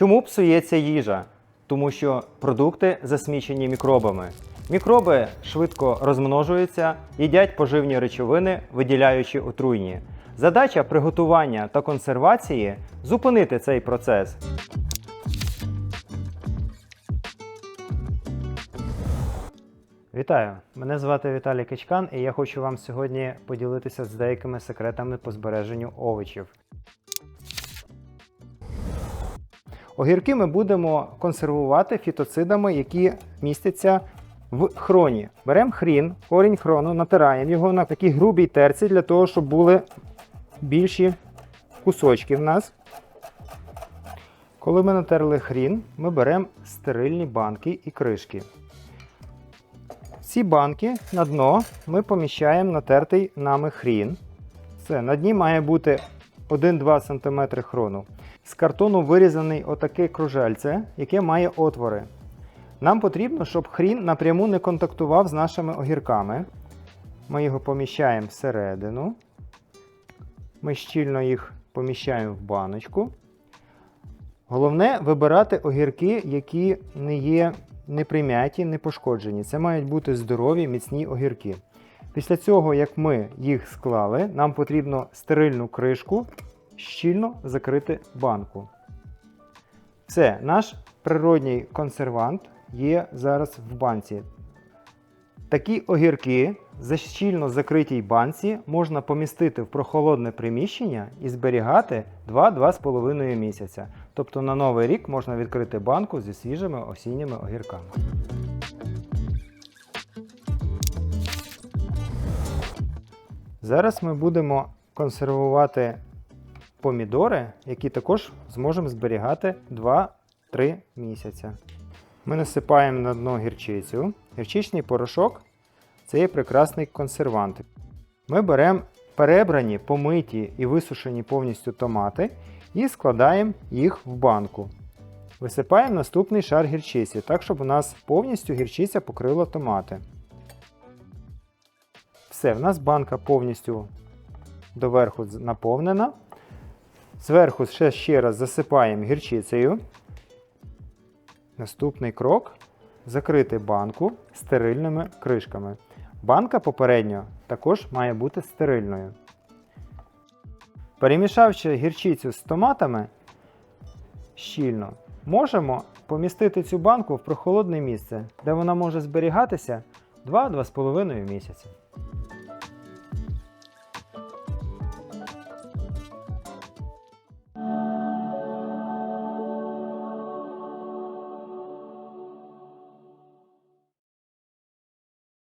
Чому псується їжа? Тому що продукти засмічені мікробами. Мікроби швидко розмножуються, їдять поживні речовини, виділяючи отруйні. Задача приготування та консервації зупинити цей процес. Вітаю! Мене звати Віталій Кичкан, і я хочу вам сьогодні поділитися з деякими секретами по збереженню овочів. Огірки ми будемо консервувати фітоцидами, які містяться в хроні. Беремо хрін, корінь хрону, натираємо його на такій грубій терці для того, щоб були більші кусочки в нас. Коли ми натерли хрін, ми беремо стерильні банки і кришки. Ці банки на дно ми поміщаємо натертий нами хрін. Все, на дні має бути 1-2 см хрону. З картону вирізаний отаке кружельце, яке має отвори. Нам потрібно, щоб хрін напряму не контактував з нашими огірками. Ми його поміщаємо всередину. Ми щільно їх поміщаємо в баночку. Головне вибирати огірки, які не є непримяті, не пошкоджені. Це мають бути здорові, міцні огірки. Після цього, як ми їх склали, нам потрібно стерильну кришку щільно закрити банку. Все, наш природній консервант є зараз в банці. Такі огірки за щільно закритій банці можна помістити в прохолодне приміщення і зберігати 2-2,5 місяця. Тобто на новий рік можна відкрити банку зі свіжими осінніми огірками. Зараз ми будемо консервувати помідори, які також зможемо зберігати 2-3 місяці. Ми насипаємо на дно гірчицю. Гірчичний порошок це є прекрасний консервант. Ми беремо перебрані, помиті і висушені повністю томати і складаємо їх в банку. Висипаємо наступний шар гірчиці, так щоб у нас повністю гірчиця покрила томати. Все, в нас банка повністю доверху наповнена. Зверху ще, ще раз засипаємо гірчицею. Наступний крок закрити банку стерильними кришками. Банка попередньо також має бути стерильною. Перемішавши гірчицю з томатами щільно, можемо помістити цю банку в прохолодне місце, де вона може зберігатися 2-2,5 місяці.